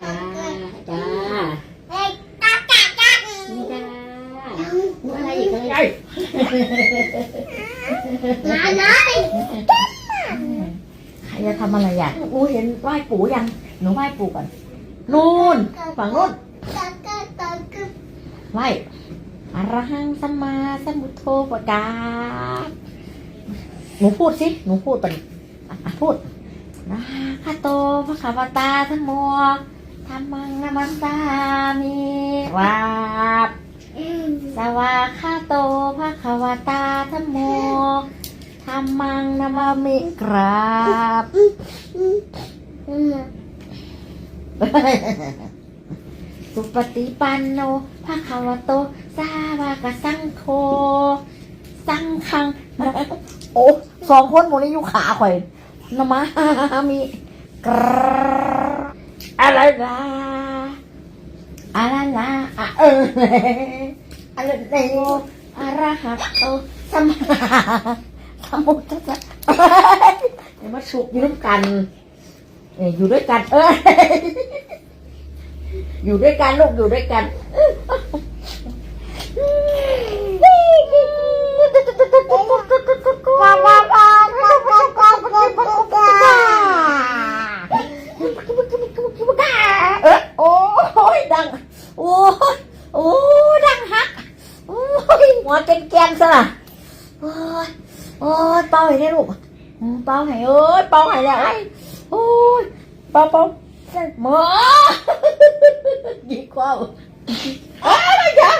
จ้าจ้านี่จ้าอะไรอีกอะไรอีกใครจะทำอะไรอะหนูเห็นไหว้ปู่ยัง หนูไหว้ปู่ก่อน นู่น ฝั่งนู่นไหว้อรหังสัมมาสัมพุทโธปะกาหนูพูดสิ หนูพูดไปอะอะพูดนะคาโตพระขาวตาทั้งโม ธรรมังนามัสสามิวาบสวาคาโตภะคะวตาธรรมโมธรรมังนามามิกราบสุปฏิปันโนภะคะวโต สาวากสังโฆสังฆัง โอ้สองคนหมดเลยอยู่ขาข่อยนามามิกราบ อะไรนะอะไรนะอะเอออะไรเดโยอะระหะโตสัมมาสมุทธัสสะเดี๋ยวมาสุกอยู่ด้วยกันเอ้ยอยู่ด้วยกัน เอออยู่ด้วยกันลูกอยู่ด้วยกันเวว้าวว้าวว้าวว้าวว้าวว้าวว้าวเออโอ้ยดัง โอ้ ยโอ้ยดังฮักโอ้ยหัวเกนแกนซะล่ะโอ้ยโอ้ยเป่าให้ได้ลูกเป่าให้เอ้ยเป่าให้แล้วเอ้ยโอ้ยเป่าเป่าหมอดีกว่าเอ้ยอย่า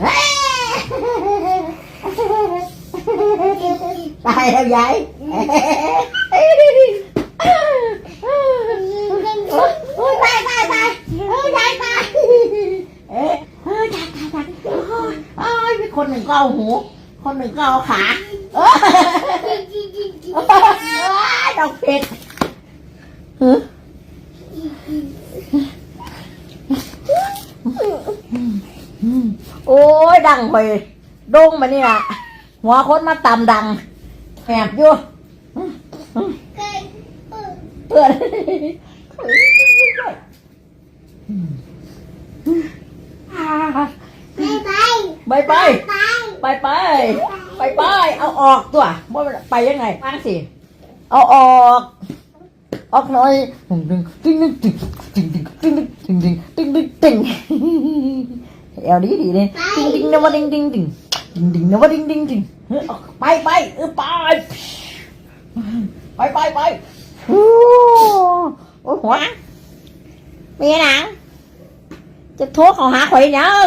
เฮ้ยตายแล้วยายโอ้ยตายตายตายโอ้ยยายตายเอ้ยเอ้ยตายตายตายโอ้ยโอ้ยมีคนหนึ่ง ก็เอาหู คนหนึ่งก็เอาขาเอ้ยเอ้ยดอกเป็ดหือโอ้ยดังไปดงมานี่ล่ะหัวคนมาตำดังแอบอยู่เพื่อนไปไป ไปไปไปไปเอาออกตัวว่าไปยังไงฟังสิเอาออกออกหน่อยดึงดึงดึงดึงดึงดึงดึงดึงดึงดึงดึงดึงเอวดีดีเลยดึงดึงนะว่าดึงดึงดึงดึงดึงนะว่าดึงดึงดึงเฮ้ยออกไปไปเออไปไปไปไปโอ้โอ้หัวมีหนังจะโทรเขาหาข่อยยัง